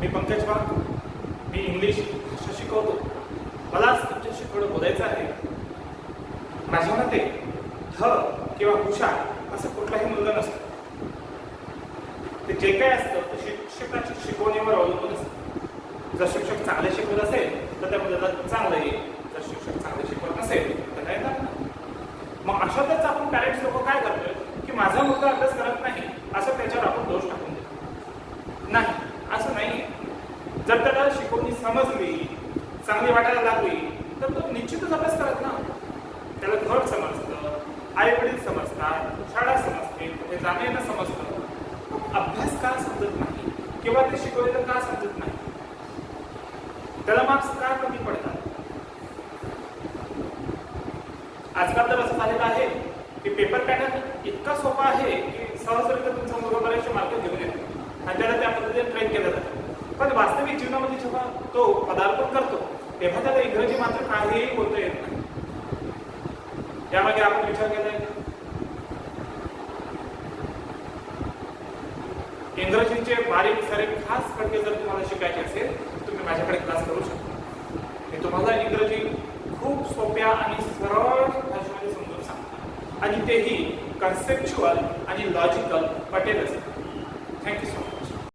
मी पंकज वाघ. मी English भाषा शिकवतो. मला तुमच्याशी थोडं बोलायचं आहे. माझ्या मते ध किंवा हुशार असं कुठलाही मुलगा नसतं. ते जे काय असतं ते शिक्षकाच्या शिकवणीवर अवलंबून असतं. जर शिक्षक चांगले शिकवत असेल तर त्या मुलाला चांगलं येईल. जर शिक्षक चांगले शिकवत नसेल तर काय येणार मग अशातच आपण पॅरेंट्स लोक काय करतोय? की माझा मुलगा अभ्यास करत नाही असं त्याच्यावर आपण दोष टाकून देतो नाही असं नाही जर त्याला शिकवणी समजली चांगली वाटायला लागली तर तो निश्चितच अभ्यास करत ना. त्याला घर समजतं आई वडील समजतात शाळा समजते कुठे जाणं येणं समजतं अभ्यास का समजत नाही? किंवा ते शिकवलेलं का समजत नाही? त्याला मार्क्स का कमी पडतात? आजकाल तर असं झालेलं आहे की पेपर पॅटर्न इतका सोपा आहे की सहजरित्या तुमचा मुलगा बऱ्याचशे मार्क घेऊन येतो आणि त्याला त्या पद्धतीने ट्रेन केलं जातं पण वास्तविक जीवनामध्ये जेव्हा तो पदार्पण करतो तेव्हा त्याला इंग्रजी मात्र काहीही बोलता येत नाही. यामागे आपण विचार केलाय इंग्रजीचे बारीक सारीक खास फटके जर तुम्हाला शिकायचे असेल तुम्ही माझ्याकडे क्लास करू शकता. मी तुम्हाला इंग्रजी खूप सोप्या आणि सरळ भाषेमध्ये समजून सांगतो. आणि तेही कन्सेप्च्युअल आणि लॉजिकल पटेल असेल थँक्यू सो मच